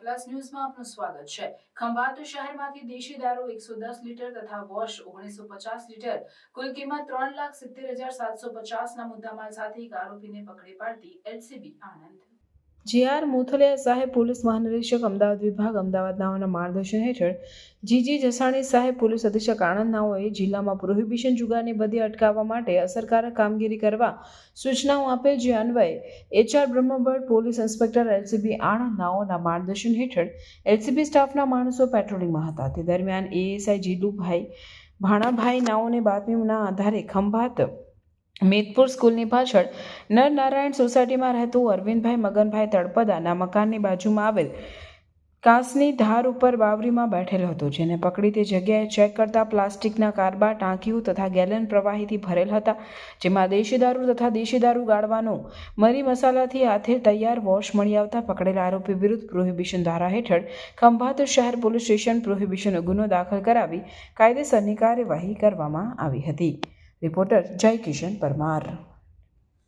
Plus ન્યૂઝમાં આપનું સ્વાગત છે. ખંભાત શહેરમાંથી દેશી દારૂ એકસો દસ લીટર તથા વોશ ઓગણીસો પચાસ લીટર, કુલ કિંમત ત્રણ લાખ સિત્તેર હજાર સાતસો પચાસના મુદ્દામાલ સાથે એક આરોપીને પકડી પાડતી એલસીબી આણંદ. જે આર મુથલિયા સાહેબ પોલીસ મહાનિરીક્ષક અમદાવાદ વિભાગ અમદાવાદ નાઓના માર્ગદર્શન હેઠળ જીજી જસાણી સાહેબ પોલીસ અધિક્ષક આણંદ નાઓએ જિલ્લામાં પ્રોહિબિશન જુગારની બધી અટકાવવા માટે અસરકારક કામગીરી કરવા સૂચનાઓ આપેલ જે અન્વયે HR Brahmbhatt police inspector LCB Anand નાઓના માર્ગદર્શન હેઠળ એલસીબી સ્ટાફના માણસો પેટ્રોલિંગમાં હતા. તે દરમિયાન એએસઆઈ જીલુભાઈ ભાણાભાઈ નાઓને બાતમીના આધારે ખંભાત મેદપુર સ્કૂલની પાછળ નરનારાયણ સોસાયટીમાં રહેતું અરવિંદભાઈ મગનભાઈ તળપદાના મકાનની બાજુમાં આવેલ કાંસની ધાર ઉપર બાવરીમાં બેઠેલ હતો, જેને પકડી તે જગ્યાએ ચેક કરતા પ્લાસ્ટિકના કારબા ટાંકીઓ તથા ગેલન પ્રવાહીથી ભરેલ હતા, જેમાં દેશી દારૂ તથા દેશી દારૂ ગાળવાનો મરી મસાલાથી હાથે તૈયાર વોશ મળી આવતા પકડેલા આરોપી વિરુદ્ધ પ્રોહિબિશન ધારા હેઠળ ખંભાત શહેર પોલીસ સ્ટેશન પ્રોહિબિશનનો ગુનો દાખલ કરાવી કાયદેસરની કાર્યવાહી કરવામાં આવી હતી. રિપોર્ટર જય કિશન પરમાર.